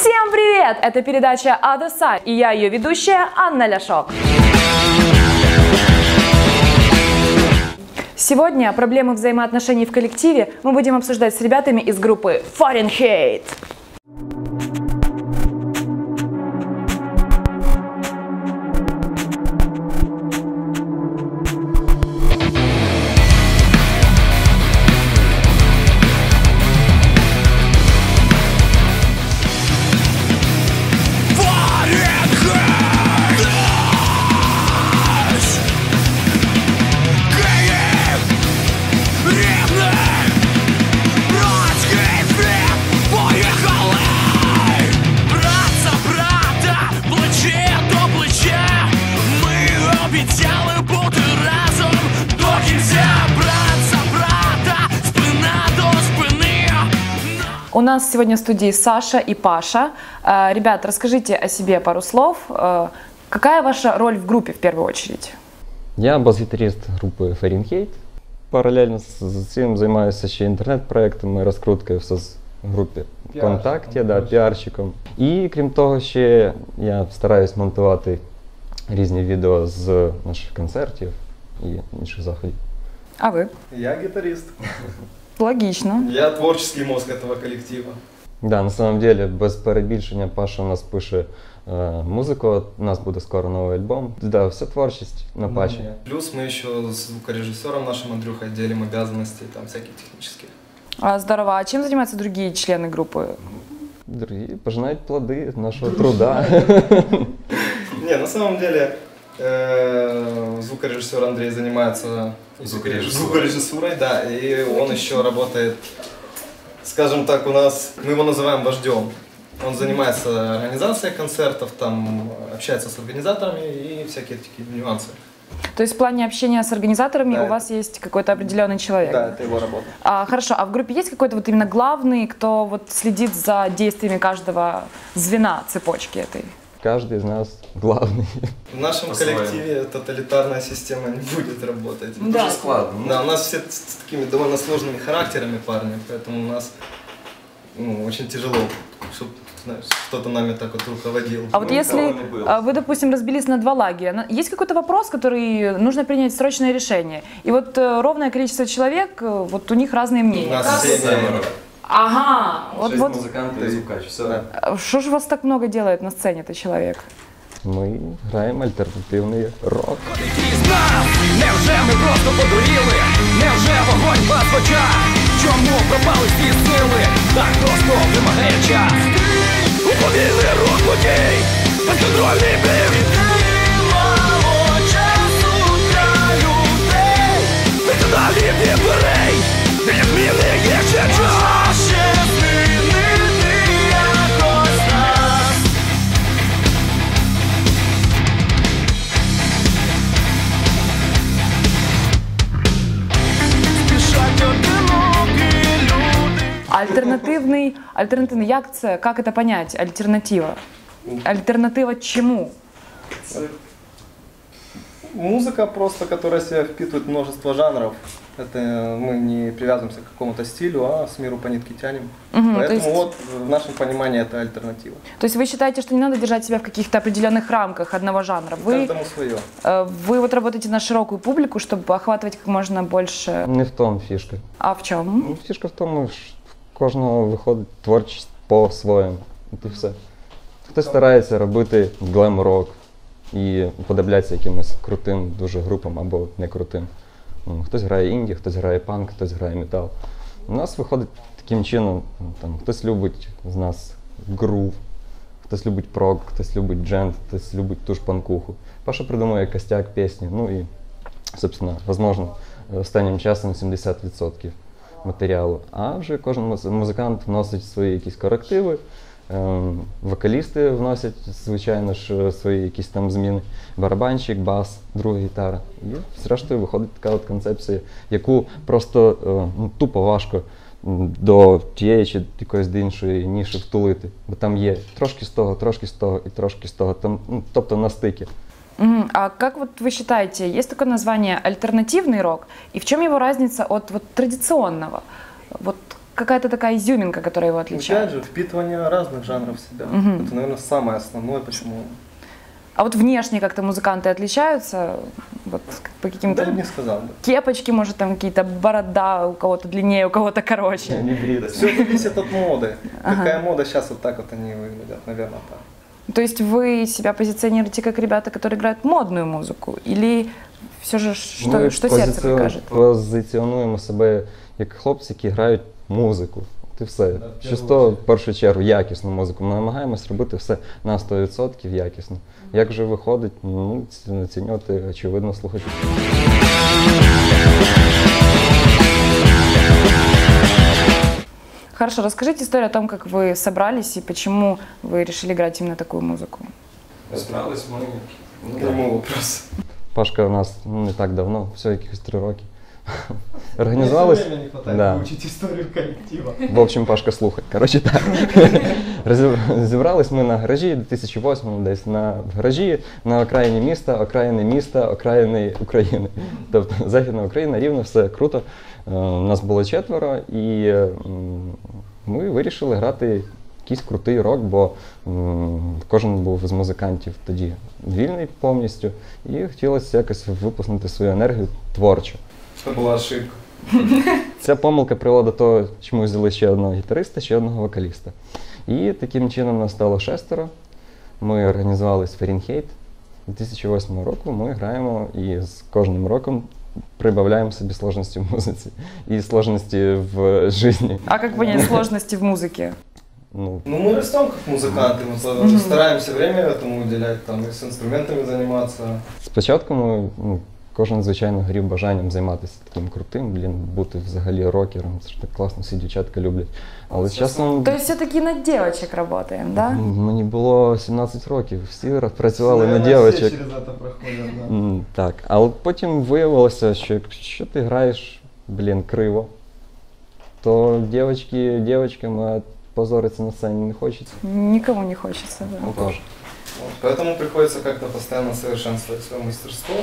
Всем привет! Это передача Адеса, и я ее ведущая Анна Ляшок. Сегодня проблемы взаимоотношений в коллективе мы будем обсуждать с ребятами из группы Fahrenheit. У нас сегодня в студии Саша и Паша. Э, Ребят, расскажите о себе пару слов. Э, Какая ваша роль в группе в первую очередь? Я бас-гітаріст групи Fahrenheit. Паралельно з з цим займаюся ще інтернет-проектами, розкруткою в соцгрупі ВКонтакті, да, піарщиком. І крім того, ще я стараюсь монтувати різні відео з наших концертів і інших заходів. А вы? Я гитарист. Логично. Я творческий мозг этого коллектива. Да, на самом деле, без перебільшення, Паша у нас пише е, музику. У нас буде скоро новий альбом. Да, вся творчість на Паші. Плюс мы еще с звукорежиссером нашим Андрюхой делим обязанности там всякие технические. А, Здорово. А чем занимаются другие члены группы? Другі пожинають плоди нашого труда. Не, на самом деле э, звукорежиссер Андрей занимается звукорежиссурой, да, и он еще работает, скажем так, у нас, мы его называем вождем. Он занимается организацией концертов, там общается с организаторами и всякие такие нюансы. То есть в плане общения с организаторами Да. у вас есть какой-то определенный человек? Да, это его работа. А, хорошо, а в группе есть какой-то вот именно главный, кто вот следит за действиями каждого звена цепочки этой? Каждый из нас главный. В нашем коллективе тоталитарная система не будет работать. Да. складно. Да, у нас все с такими довольно сложными характерами парни, поэтому у нас ну, очень тяжело, чтобы кто-то нами так вот руководил. А вот Ну, если не было. а, вы, допустим, разбились на два лагеря, есть какой-то вопрос, который нужно принять срочное решение? И вот э, ровное количество человек, э, вот у них разные У мнения. нас семеро. Ага, вот, Шесть вот музыкантов и звукач, все. Да. а что же вас так много делает на сцене, этот человек? Ми граємо альтернативний рок. Знав, невже ми просто подуріли? Невже вогонь вас в очах? Чому пропали всі сили? Так просто вимагає час. У повільний рух подій, безконтрольний бив. часу для людей. Віддалі дверей, де не зміни є Альтернативний, як це, як це понять, альтернатива? Альтернатива чему? Музыка просто, которая себя впитывает множество жанров. Это мы не привязываемся к какому-то стилю, а с миру по нитке тянем. То Поэтому есть- вот в нашем понимании это альтернатива. То есть вы считаете, что не надо держать себя в каких-то определенных рамках одного жанра? Вы, Каждому свое. э, вы вот работаете на широкую публику, чтобы охватывать как можно больше. Не в тому фішка. А в чем? Ну, фішка в тому, що в кожного виходить творчість по-своєму. От і все. Хтось старається робити глем-рок і подивляться якимось крутим дуже групам або не крутим. Ну, Хтось грає інді, хтось грає панк, хтось грає метал. У нас виходить таким чином, ну, там, хтось любить з нас грув, хтось любить прок, хтось любить джент, хтось любить ту ж панкуху. Паша придумує костяк пісні, ну і, собственно, возможно, останнім часом 70% матеріалу. А вже кожен музикант вносить свої якісь корективи. ем, Вокалісти вносять, звичайно ж, свої якісь там зміни. Барабанщик, бас, друга гітара. І зрештою виходить така от концепція, яку просто е, ну, тупо важко до тієї чи якоїсь іншої ніші втулити. Бо там є трошки з того, трошки з того і трошки з того. Там, ну, тобто на стикі. А как вот вы считаете, есть такое название альтернативный рок? И в чем его разница от вот традиционного? Вот какая-то такая изюминка, которая его Опять отличает? же, впитывание разных жанров в себя. Мгм. Это, наверное, самое основное, почему. А вот внешне как-то музыканты отличаются? Вот по Да, каким-то я бы не сказал бы. кепочки, может, там какие-то борода, у кого-то длиннее, у кого-то короче. Все зависит от моды. Ага. Какая мода сейчас вот так вот они выглядят, наверное, так. То есть вы себя позиционируете как ребята, которые играют модную музыку? Или все же что, Ми что сердце позиціон- покажет? Позиціонуємо себе як хлопці, які грають музику. От і все. Да, в Чисто першу в першу чергу якісну музику. Ми намагаємось робити все на 100% якісно. Як же виходить, ну, ці- оцінювати, очевидно, слухачі. Хорошо, расскажите историю о том, как вы собрались и почему вы решили играть именно такую музыку. Збирались ми. Прямой вопрос. Пашка у нас ну, не так давно, все якихось три роки. Організувались. Времени не хватает Да. выучить историю коллектива. В общем, Пашка слухай. Коротше так. Розіб- Зібрались ми на гаражі 2008 десь на гаражі на окраїні міста, окраїни міста, окраїни України. Тобто Західна Україна, рівно, все круто. Е, У нас було четверо, і ми вирішили грати якийсь крутий рок, бо кожен був з музикантів тоді вільний повністю, і хотілося якось випустити свою енергію творчо. Это была ошибка. Ця помилка привела до того, що ми взяли ще одного гітариста, ще одного вокаліста. І таким чином нас стало шестеро. Ми організували Ферінхейт. 2008 року ми граємо і з кожним роком прибавляємо собі сложності в музиці і сложності в житті. А как понять сложности в музыке? Ну, Ну, мы растем как музыканты, мы по- Мгм. стараемся время этому уделять, там, и с инструментами заниматься. спочатку ми, ну, кожен, звичайно, горів бажанням займатися таким крутим, блін, бути взагалі рокером. Це ж так класно, всі дівчатка люблять. Але з часом. То есть все-таки на девочек работаем, да? Мені було 17 років, всі працювали на Наверное, все дівчаток. через это проходят, да. М, Так, але потім виявилося, що якщо ти граєш, блін, криво, то дівчатки дівчаткам а позоритися на сцені не хочеться. Никому не хочется, да. Ну, тож. Вот, Поэтому приходится как-то постоянно совершенствовать свое мастерство.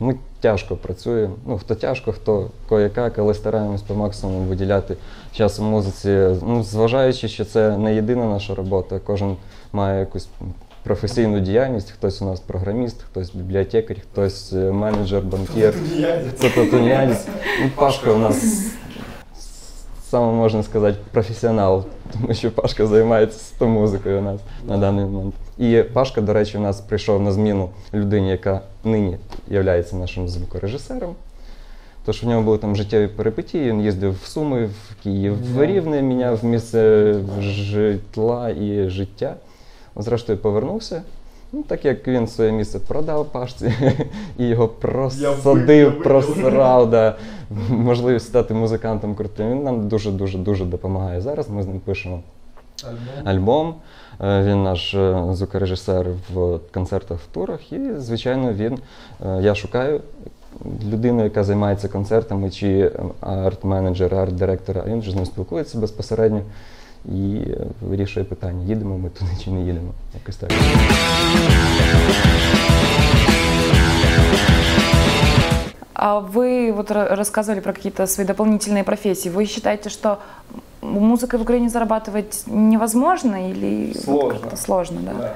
Ми тяжко працюємо. Ну, хто тяжко, хто кое-як, але стараємось по максимуму виділяти час у музиці. Ну, зважаючи, що це не єдина наша робота, кожен має якусь професійну діяльність. Хтось у нас програміст, хтось бібліотекар, хтось е, менеджер, банкір. Це татуніанець. Ну, Пашка у нас саме можна сказати професіонал, тому що Пашка займається з музикою у нас на даний момент. І Пашка, до речі, у нас прийшов на зміну людині, яка нині є нашим звукорежисером. Тож в нього були там життєві перипетії, він їздив в Суми, в Київ, в Рівне, міняв місце житла і життя. Зрештою повернувся. Ну, так як він своє місце продав Пашці і його просадив, просрав, да, можливість стати музикантом крутим. Він нам дуже-дуже дуже допомагає зараз. Ми з ним пишемо альбом. Е, Він наш е, звукорежисер в концертах, в турах. І, звичайно, він е, я шукаю людину, яка займається концертами, чи е, арт-менеджер, арт-директора, він вже з ним спілкується безпосередньо і е, вирішує питання, їдемо ми туди чи не їдемо. Якось так. А вы вот ра- рассказывали про какие-то свои дополнительные профессии. Вы считаете, что музыкой в Украине зарабатывать невозможно или вот Сложно. как-то сложно, да? Да.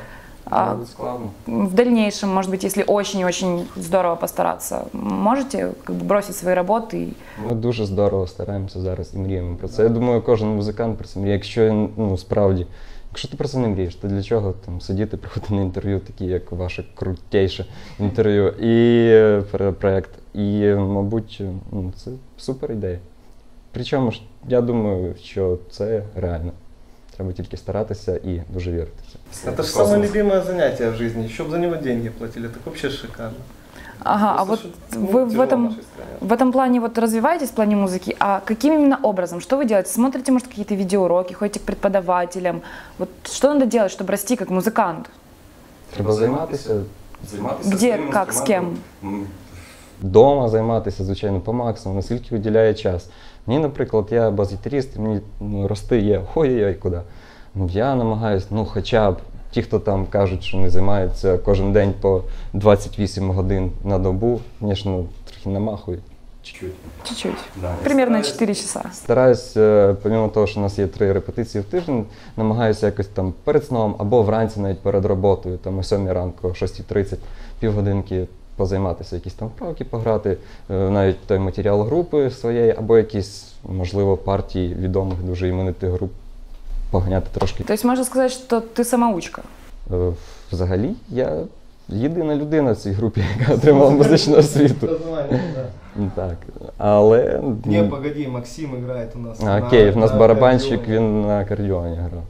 А складно. в дальнейшем, может быть, если очень-очень здорово постараться, можете как бы бросить свои работы и Ми дуже здорово стараємося зараз і мріємо про це. Я думаю, кожен музикант про це мріє. Якщо він, ну справді, якщо ти про це не мрієш, то для чого там сидіти, приходити на інтерв'ю, такі як ваше крутейше інтерв'ю і е, про- проект. І, е, мабуть, ну, це супер ідея. Причому ж я думаю, що це реально. Треба тільки старатися і дуже вірити в це. Это же самое любимое занятие в жизни. Еще бы за него деньги платили, так вообще шикарно. Ага, а Просто вот что, ну, вы в тяжело этом нашей стране. в этом плане вот развиваетесь в плане музыки, а каким именно образом? Что вы делаете? Смотрите, может, какие-то видеоуроки, ходите к преподавателям? Вот что надо делать, чтобы расти как музыкант? Треба займатися. Займатися Где, как, с кем? Дома займатися, звичайно, по максимуму, наскільки виділяє час. Мені, наприклад, я бас-гітаріст, і мені ну, рости є ой-ой-ой куди. Ну, я намагаюся, ну, хоча б ті, хто там кажуть, що не займаються кожен день по 28 годин на добу, звісно, трохи намахують. Чуть-чуть. Чуть-чуть. Да. Примерно 4 часа. Стараюсь, е, помимо того, що у нас є три репетиції в тиждень, намагаюся якось там перед сном або вранці навіть перед роботою, там о 7 ранку, о 6.30, півгодинки позайматися, якісь там вправки пограти, е, навіть той матеріал групи своєї, або якісь, можливо, партії відомих дуже іменитих груп поганяти трошки. То есть можно сказать, что ты самоучка. Е, Взагалі, я єдина людина в цій групі, яка отримала музичну освіту. Так, але Не, погоди, Максим играет у нас. Окей, в нас барабанщик, він на акордеоні грав.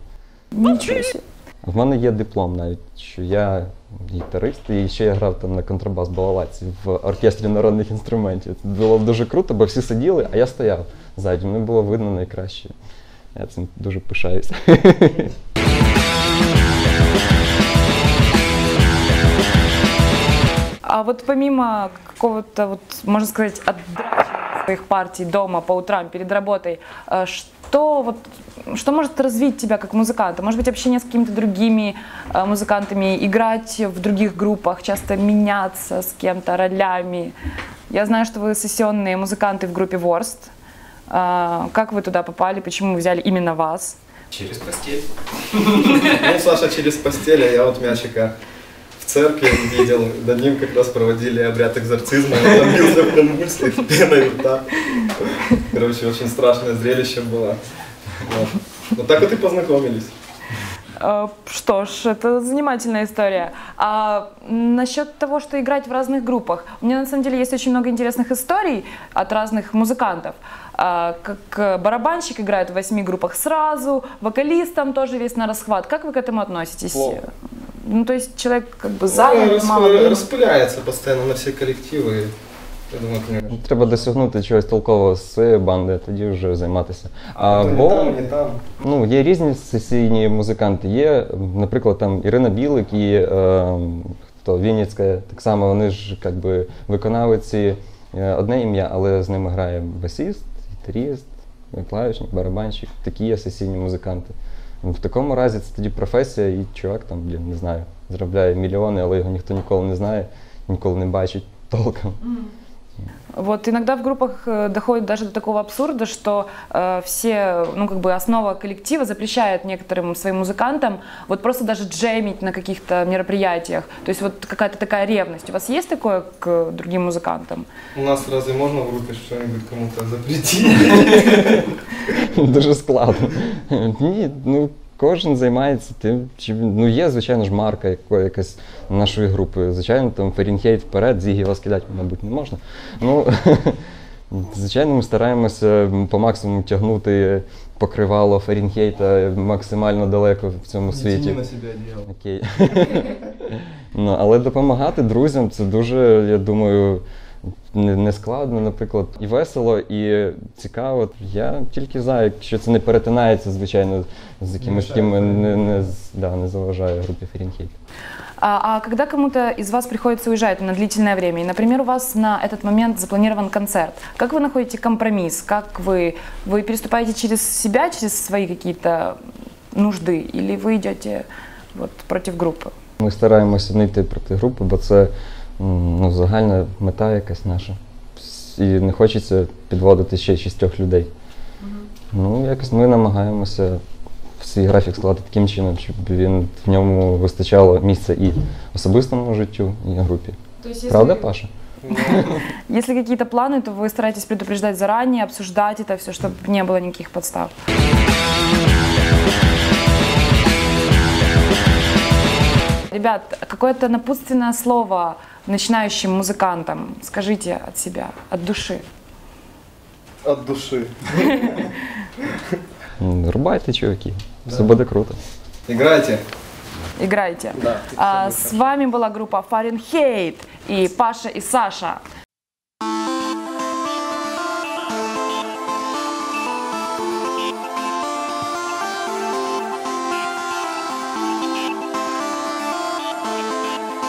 Себе. В мене є диплом навіть, що я гітарист, і ще я грав там на контрабас балалаці в оркестрі народних інструментів. Це було дуже круто, бо всі сиділи, а я стояв ззаді. Мені було видно найкраще. Я цим дуже пишаюся. А вот помимо какого-то, вот, можно сказать, отдрачивания своих партий дома по утрам перед работой, э, что, вот, что может развить тебя как музыканта? Может быть, общение с какими-то другими э, музыкантами, играть в других группах, часто меняться с кем-то ролями? Я знаю, что вы сессионные музыканты в группе Ворст. Э, Как вы туда попали? Почему взяли именно вас? Через постель. Ну, Саша через постель, а я вот мячика в церкви видел. Над ним как раз проводили обряд экзорцизма. Он там бился в конвульсиях, пеной рта. Короче, очень страшное зрелище было. Вот. Вот так вот и познакомились. Э, Что ж, это занимательная история. А насчет того, что играть в разных группах, у меня на самом деле есть очень много интересных историй от разных музыкантов. А, Как э, барабанщик играет в восьми группах сразу, вокалист там тоже весь на расхват. Как вы к этому относитесь? Плохо. Ну, то есть человек как бы Ну, занят, расп- мало времени. распыляется постоянно на все коллективы. Я думаю, понимаешь. Треба досягнути чогось толкового з цієї банди, тоді вже займатися. А то не Або там, не там. ну, є різні сесійні музиканти. Є, наприклад, там Ірина Білик і е, хто, Вінницька, так само вони ж як би, виконавиці е, одне ім'я, але з ними грає басіст, гітаріст, клавішник, барабанщик. Такі є сесійні музиканти. В такому разі це тоді професія, і чувак там, блін, не знаю, заробляє мільйони, але його ніхто ніколи не знає, ніколи не бачить толком. Вот иногда в группах э, доходит даже до такого абсурда, что э, все, ну как бы основа коллектива запрещает некоторым своим музыкантам вот просто даже джемить на каких-то мероприятиях. То есть вот какая-то такая ревность. У вас есть такое к другим музыкантам? У нас разве можно в группе что-нибудь кому-то запретить? Дуже складно. Ні, ну кожен займається тим, чим ну є, звичайно ж, марка якої, якась нашої групи. Звичайно, там Фарінхейт вперед, зігі вас кидати, мабуть, не можна. Ну, звичайно, ми стараємося по максимуму тягнути покривало Фарінхейта максимально далеко в цьому світі. на. Окей. ну, але допомагати друзям це дуже, я думаю, не, не складно, наприклад, і весело, і цікаво. Я тільки за, якщо це не перетинається, звичайно, з якимось мешає ким не, не, Фаренгейт. з- да, не заважає групі Ференхейт. А, а когда кому-то из вас приходится уезжать на длительное время, и, например, у вас на этот момент запланирован концерт, как вы находите компромисс? Как вы, вы переступаете через себя, через свои какие-то нужды, или вы идете вот, против группы? Ми стараємося не йти проти групи, бо це м, ну, загальна мета якась наша. С- І не хочеться підводити ще шістьох людей. Ну, якось ми намагаємося в свій графік складати таким чином, щоб він в ньому вистачало місця і особистому життю, і групі. Правда, Паша? Если какие-то планы, то вы стараетесь предупреждать заранее, обсуждать это все, чтобы не было никаких подстав. Ребят, какое-то напутственное слово начинающим музыкантам скажите от себя, от души. От души. М, Рубайте, чуваки. Все буде круто. Играйте. Играйте. Да. А, с вами была группа Фаренхейт и Паша и Саша.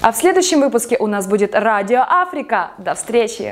А в следующем выпуске у нас будет Радио Африка. До встречи!